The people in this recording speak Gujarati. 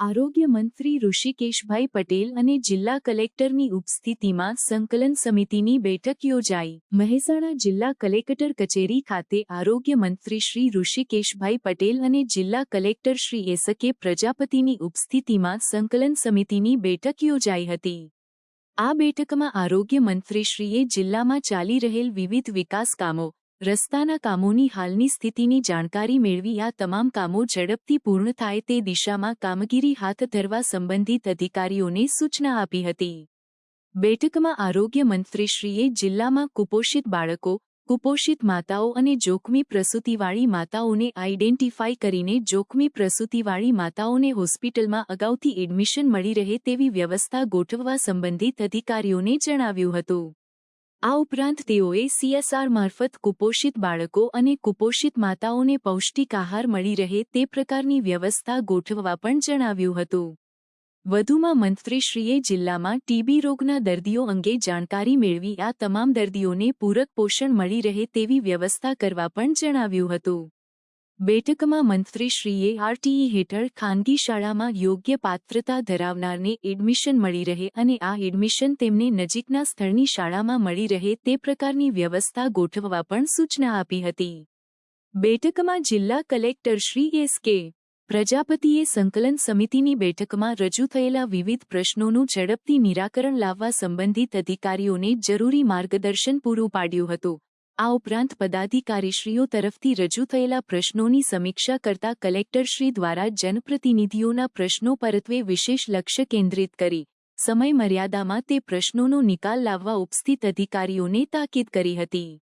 આરોગ્ય મંત્રી ઋષિકેશભાઈ પટેલ અને જિલ્લા કલેક્ટરની ઉપસ્થિતિમાં સંકલન સમિતિની બેઠક યોજાઈ. મહેસાણા જિલ્લા કલેક્ટર કચેરી ખાતે આરોગ્ય મંત્રી શ્રી ઋષિકેશભાઈ પટેલ અને જિલ્લા કલેક્ટર શ્રી એસકે પ્રજાપતિની ઉપસ્થિતિમાં સંકલન સમિતિની બેઠક યોજાઈ હતી. આ બેઠકમાં આરોગ્ય મંત્રીશ્રીએ જિલ્લામાં ચાલી રહેલ વિવિધ વિકાસ કામો રસ્તાના કામોની હાલની સ્થિતિની જાણકારી મેળવી આ તમામ કામો ઝડપથી પૂર્ણ થાય તે દિશામાં કામગીરી હાથ ધરવા સંબંધિત અધિકારીઓને સૂચના આપી હતી. બેઠકમાં આરોગ્ય મંત્રીશ્રીએ જિલ્લામાં કુપોષિત બાળકો, કુપોષિત માતાઓ અને જોખમી પ્રસૂતિવાળી માતાઓને આઇડેન્ટિફાઈ કરીને જોખમી પ્રસૂતિવાળી માતાઓને હોસ્પિટલમાં અગાઉથી એડમિશન મળી રહે તેવી વ્યવસ્થા ગોઠવવા સંબંધિત અધિકારીઓને જણાવ્યું હતું. આ ઉપરાંત તેઓએ સીએસઆર મારફત કુપોષિત બાળકો અને કુપોષિત માતાઓને પૌષ્ટિક આહાર મળી રહે તે પ્રકારની વ્યવસ્થા ગોઠવવા પણ જણાવ્યું હતું. વધુમાં મંત્રીશ્રીએ જિલ્લામાં ટીબી રોગના દર્દીઓ અંગે જાણકારી મેળવી આ તમામ દર્દીઓને પૂરક પોષણ મળી રહે તેવી વ્યવસ્થા કરવા પણ જણાવ્યું હતું. બેઠકમાં મંત્રીશ્રીએ આરટીઈ હેઠળ ખાનગી શાળામાં યોગ્ય પાત્રતા ધરાવનારને એડમિશન મળી રહે અને આ એડમિશન તેમને નજીકના સ્થળની શાળામાં મળી રહે તે પ્રકારની વ્યવસ્થા ગોઠવવા પણ સૂચના આપી હતી. બેઠકમાં જિલ્લા કલેક્ટર શ્રી એસ કે પ્રજાપતિએ સંકલન સમિતિની બેઠકમાં રજૂ થયેલા વિવિધ પ્રશ્નોનું ઝડપથી નિરાકરણ લાવવા સંબંધિત અધિકારીઓને જરૂરી માર્ગદર્શન પૂરું પાડ્યું હતું. આ ઉપરાંત પદાધિકારીશ્રીઓ તરફથી રજૂ થયેલા પ્રશ્નોની સમીક્ષા કરતા કલેક્ટરશ્રી દ્વારા જનપ્રતિનિધિઓના પ્રશ્નો પરત્વે વિશેષ લક્ષ્ય કેન્દ્રિત કરી સમય મર્યાદામાં તે પ્રશ્નોનો નિકાલ લાવવા ઉપસ્થિત અધિકારીઓને તાકીદ કરી હતી.